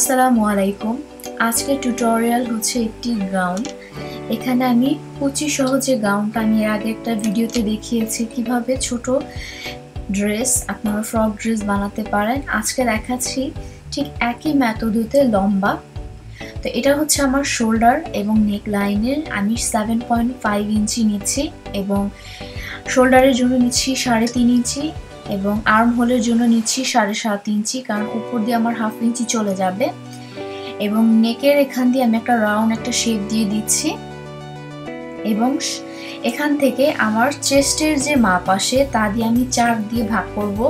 আসসালামু আলাইকুম। আজকে টিউটোরিয়াল হচ্ছে একটি গাউন এখানে আমি কুচি সহ যে গাউনটা আমি আগে একটা ভিডিওতে দেখিয়েছি কীভাবে ছোট ড্রেস আপনারা ফ্রক ড্রেস বানাতে পারেন। আজকে দেখাচ্ছি ঠিক একই মেথডতে লম্বা। তো এটা হচ্ছে আমার শোল্ডার এবং নেক লাইনের আমি সেভেন পয়েন্ট ফাইভ ইঞ্চি নিচ্ছি এবং শোল্ডারের জন্য নিচ্ছি সাড়ে তিন ইঞ্চি। এবং আর্ম হোলের জন্য নিচ্ছি সাড়ে সাত ইঞ্চি, কারণ উপর দিয়ে আমার হাফ ইঞ্চি চলে যাবে। এবং নেকের এখান দিয়ে আমি একটা রাউন্ড একটা শেপ দিয়ে দিচ্ছি। এবং এখান থেকে আমার চেস্টের যে মাপ আসে, তা দিয়ে আমি চার দিয়ে ভাগ করব।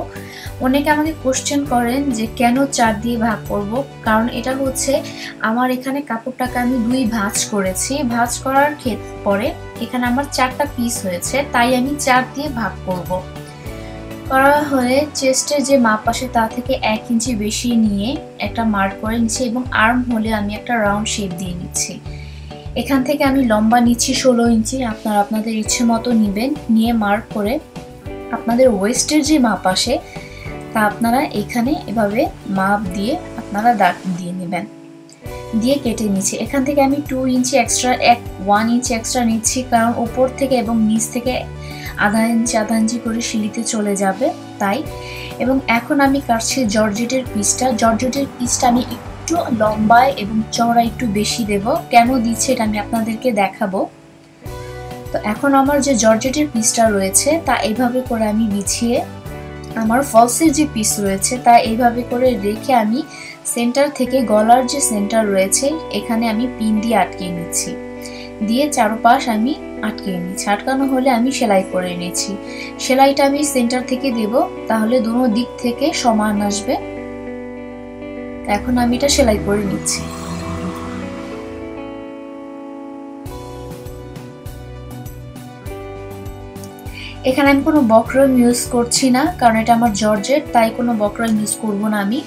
অনেকে আমাকে কোশ্চেন করেন যে কেন চার দিয়ে ভাগ করব? কারণ এটা হচ্ছে আমার এখানে কাপড়টাকে আমি দুই ভাঁজ করেছি। ভাঁজ করার পরে এখানে আমার চারটা পিস হয়েছে, তাই আমি চার দিয়ে ভাগ করব। করা হলে চেস্টের যে মাপ আসে তা থেকে এক ইঞ্চি বেশি নিয়ে একটা মার্ক করে নিচ্ছি এবং আর্ম হলে আমি একটা রাউন্ড শেপ দিয়ে নিচ্ছি। এখান থেকে আমি লম্বা নিচ্ছি ষোলো ইঞ্চি, আপনারা আপনাদের ইচ্ছে মতো নেবেন, নিয়ে মার্ক করে আপনাদের ওয়েস্টের যে মাপ আসে তা আপনারা এখানে এভাবে মাপ দিয়ে আপনারা দাগ দিয়ে নেবেন। দিয়ে কেটে নিচ্ছি। এখান থেকে আমি টু ইঞ্চি এক্সট্রা এক ওয়ান ইঞ্চি এক্সট্রা নিচ্ছি, কারণ ওপর থেকে এবং নিচ থেকে আধা ইঞ্চি আধা ইঞ্চি করে সিঁড়িতে চলে যাবে তাই। এবং এখন আমি কাটছি জর্জেটের পিসটা। জর্জেটের পিসটা আমি একটু লম্বায় এবং চওড়া একটু বেশি দেব। কেন দিচ্ছে এটা আমি আপনাদেরকে দেখাবো। তো এখন আমার যে জর্জেটের পিসটা রয়েছে, তা এইভাবে করে আমি বিছিয়ে আমার ফলসের যে পিস রয়েছে, তা এইভাবে করে রেখে আমি সেন্টার থেকে গলার যে সেন্টার রয়েছে, এখানে আমি পিন দিয়ে আটকে নিচ্ছি। দিয়ে চারপাশ আমি আটকে নিচ্ছি আটকানো হলে আমি সেলাই করে নিচ্ছি সেলাইটা আমি সেন্টার থেকে দেব, তাহলে দুনো দিক থেকে সমান আসবে। এখন আমি এটা সেলাই করে নিচ্ছি। এখানে আমি কোনো বক্রম ইউজ করছি না, কারণ এটা আমার জর্জেট, তাই কোনো বক্রম ইউজ করব না আমি।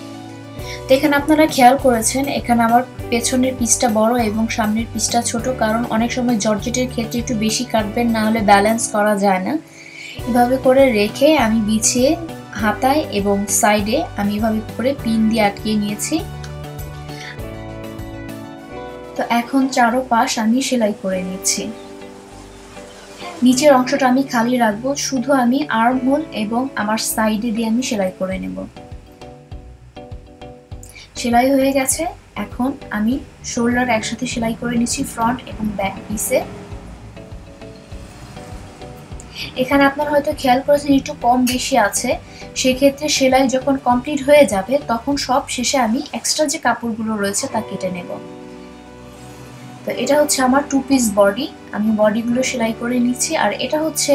তো এখানে আপনারা খেয়াল করেছেন, এখানে আমার পেছনের পিসটা বড় এবং সামনের পিসটা ছোট, কারণ অনেক সময় জর্জেটের ক্ষেত্রে একটু বেশি কাটবেন, না হলে ব্যালেন্স করা যায় না। এভাবে করে রেখে আমি বিছিয়ে হাতায় এবং সাইডে আমি এভাবে করে পিন দিয়ে আটকিয়ে নিয়েছি। তো এখন চারো পাশ আমি সেলাই করে নিচ্ছি। নিচের অংশটা আমি খালি রাখব, শুধু আমি আর্ম হোল এবং আমার সাইডে দিয়ে আমি সেলাই করে নেব। সেলাই হয়ে গেছে। এখন আমি শোল্ডার একসাথে সেলাই করে নিচ্ছি ফ্রন্ট এবং ব্যাক পিসে। এখানে আপনারা হয়তো খেয়াল করেছেন, একটু কম বেশি আছে। সেক্ষেত্রে সেলাই যখন কমপ্লিট হয়ে যাবে, তখন সব শেষে আমি এক্সট্রা যে কাপড়গুলো রয়েছে তা কেটে নেব। তো এটা হচ্ছে আমার টু পিস বডি আমি বডিগুলো সেলাই করে নিচ্ছি। আর এটা হচ্ছে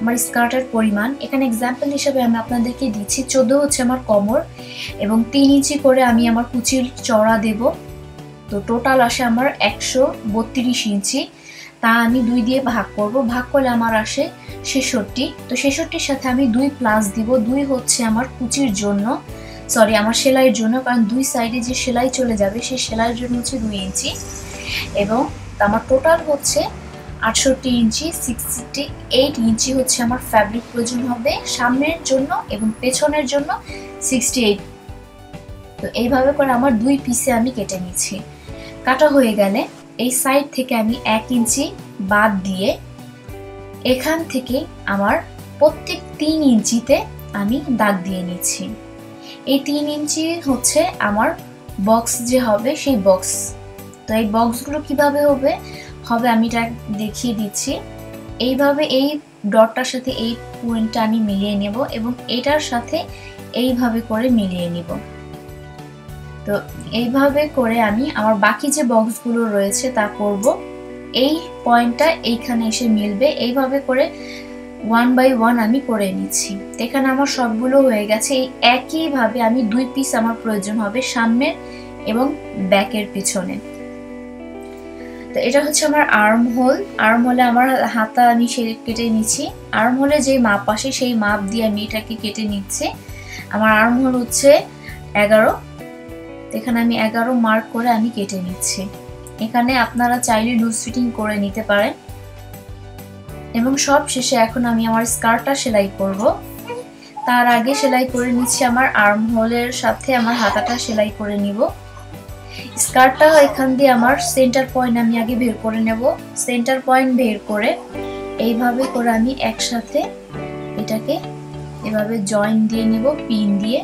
আমার স্কার্টের পরিমাণ। এখানে এক্সাম্পল হিসেবে আমি আপনাদেরকে দিচ্ছি, চোদ্দ হচ্ছে আমার কমর এবং তিন ইঞ্চি করে আমি আমার কুচির চড়া দেব। তো টোটাল আসে আমার একশো বত্রিশ ইঞ্চি। তা আমি দুই দিয়ে ভাগ করব, ভাগ করলে আমার আসে ছেষট্টি। তো ছেষট্টির সাথে আমি দুই প্লাস দিব, দুই হচ্ছে আমার কুচির জন্য সরি আমার সেলাইয়ের জন্য, কারণ দুই সাইডে যে সেলাই চলে যাবে, সেই সেলাইয়ের জন্য হচ্ছে দুই ইঞ্চি। এবং আমার টোটাল হচ্ছে আটষট্টি ইঞ্চি সিক্সটি এইট ইঞ্চি হচ্ছে আমার ফ্যাব্রিক প্রয়োজন হবে সামনের জন্য এবং পেছনের জন্য সিক্সটি এইট তো এইভাবে করে আমার দুই পিসে আমি কেটে নিচ্ছি কাটা হয়ে গেলে এই সাইড থেকে আমি এক ইঞ্চি বাদ দিয়ে এখান থেকে আমার প্রত্যেক তিন ইঞ্চিতে আমি দাগ দিয়ে নিচ্ছি। এই তিন ইঞ্চি হচ্ছে আমার বক্স যে হবে সেই বক্স তো এই বক্সগুলো কীভাবে হবে? হবে আমি এটা দেখিয়ে দিচ্ছি। এইভাবে এই ডটটার সাথে এই পয়েন্টটা আমি মিলিয়ে নেব এবং এটার সাথে এইভাবে করে মিলিয়ে নিব। তো এইভাবে করে আমি আমার বাকি যে বক্সগুলো রয়েছে তা করব। এই পয়েন্টটা এইখানে এসে মিলবে। এইভাবে করে ওয়ান বাই ওয়ান আমি করে নিচ্ছি। এখানে আমার সবগুলো হয়ে গেছে। এই একইভাবে আমি দুই পিস আমার প্রয়োজন হবে সামনের এবং ব্যাকের পিছনে। তো এটা হচ্ছে আমার আর্ম হোল আর্ম হোলে আমার হাতা আমি সে কেটে নিচ্ছি। আর্ম হোলে যে মাপ আসে, সেই মাপ দিয়ে আমি এটাকে কেটে নিচ্ছি। আমার আর্ম হোল হচ্ছে এগারো। এখানে আমি এগারো মার্ক করে আমি কেটে নিচ্ছি। এখানে আপনারা চাইলে লুজ ফিটিং করে নিতে পারেন। এবং সব শেষে এখন আমি আমার স্কার্টটা সেলাই করব। তার আগে সেলাই করে নিচ্ছি আমার আর্ম হোলের সাথে আমার হাতাটা সেলাই করে নিব। স্কার্টটা এখান দিয়ে আমার সেন্টার পয়েন্ট আমি আগে বের করে নেব। সেন্টার পয়েন্ট বের করে এইভাবে করে আমি একসাথে এটাকে এভাবে জয়েন দিয়ে নিব পিন দিয়ে।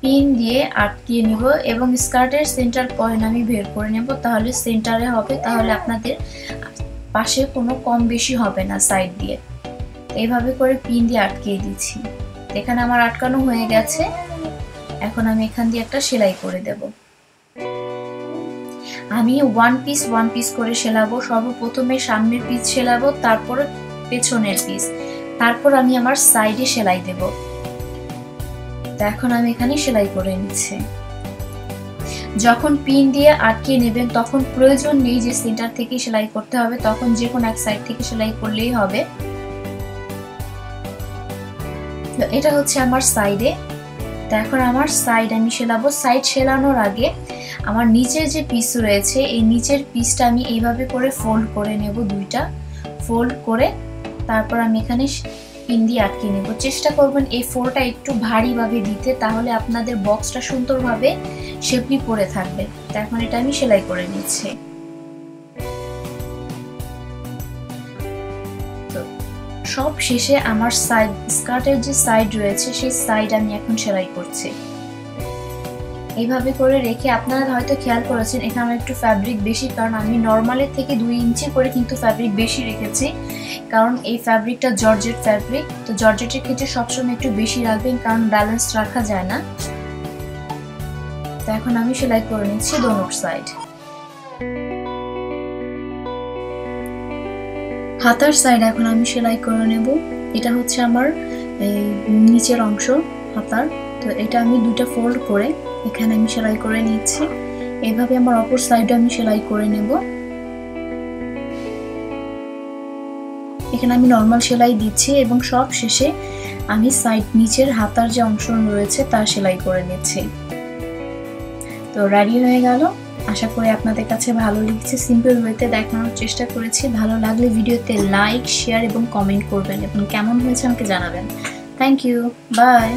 পিন দিয়ে আটকিয়ে নিব এবং স্কার্টের সেন্টার পয়েন্ট আমি বের করে নেব। তাহলে সেন্টারে হবে, তাহলে আপনাদের পাশে কোনো কম বেশি হবে না সাইড দিয়ে। এইভাবে করে পিন দিয়ে আটকিয়ে দিচ্ছি। এখানে আমার আটকানো হয়ে গেছে। এখন আমি এখান দিয়ে একটা সেলাই করে দেব। আমি ওয়ান পিস ওয়ান পিস করে সেলাবো, সর্বপ্রথমে সামনের পিস সেলাবো, তারপর পেছনের পিস তারপর আমি আমার সাইডে সেলাই দেব। এখন আমি এখানে সেলাই করে নিচ্ছি। যখন পিন দিয়ে আটকে নেবেন, তখন প্রয়োজন নেই যে সেন্টার থেকে সেলাই করতে হবে, তখন যে কোনো এক সাইড থেকে সেলাই করলেই হবে। এটা হচ্ছে আমার সাইডে তো এখন আমার সাইড আমি সেলাবো সাইড সেলানোর আগে আমার নিচের যে পিস রয়েছে, এই নিচের পিসটা আমি এইভাবে করে ফোল্ড করে নেব দুইটা। ফোল্ড করে তারপর আমি এখানে পিন দিয়ে আটকে নেব। চেষ্টা করবেন এই ফোলটা একটু ভারীভাবে দিতে, তাহলে আপনাদের বক্সটা সুন্দরভাবে শেপলি পরে থাকবে। তো এখন এটা আমি সেলাই করে নিচ্ছি। সব শেষে আমার সাইড স্কার্টের যে সাইড রয়েছে, সেই সাইড আমি এখন সেলাই করছি। এইভাবে করে রেখে আপনারা হয়তো খেয়াল করেছেন, এখানে আমার একটু ফ্যাব্রিক বেশি, কারণ আমি নর্মালের থেকে দুই ইঞ্চি করে কিন্তু ফ্যাব্রিক বেশি রেখেছি। কারণ এই ফ্যাব্রিকটা জর্জেট ফ্যাব্রিক তো জর্জেটের ক্ষেত্রে সবসময় একটু বেশি রাখবেন, কারণ ব্যালেন্স রাখা যায় না। তো এখন আমি সেলাই করে নিচ্ছি দোনোর সাইড হাতার সাইড এখন আমি সেলাই করে নেব। এটা হচ্ছে আমার নিচের অংশ হাতার। তো এটা আমি দুটা ফোল্ড করে এখানে আমি সেলাই করে নিচ্ছি। এভাবে আমার অপর সাইডে আমি সেলাই করে নেব। এখানে আমি নর্মাল সেলাই দিচ্ছি এবং সব শেষে আমি সাইড নিচের হাতার যে অংশ রয়েছে তা সেলাই করে নিচ্ছি। তো রেডি হয়ে গেল। আশা করি আপনাদের কাছে ভালো লিখছে সিম্পল ওয়েতে দেখানোর চেষ্টা করেছি। ভালো লাগলে ভিডিওতে লাইক শেয়ার এবং কমেন্ট করবেন এবং কেমন হয়েছে আমাকে জানাবেন। Thank you by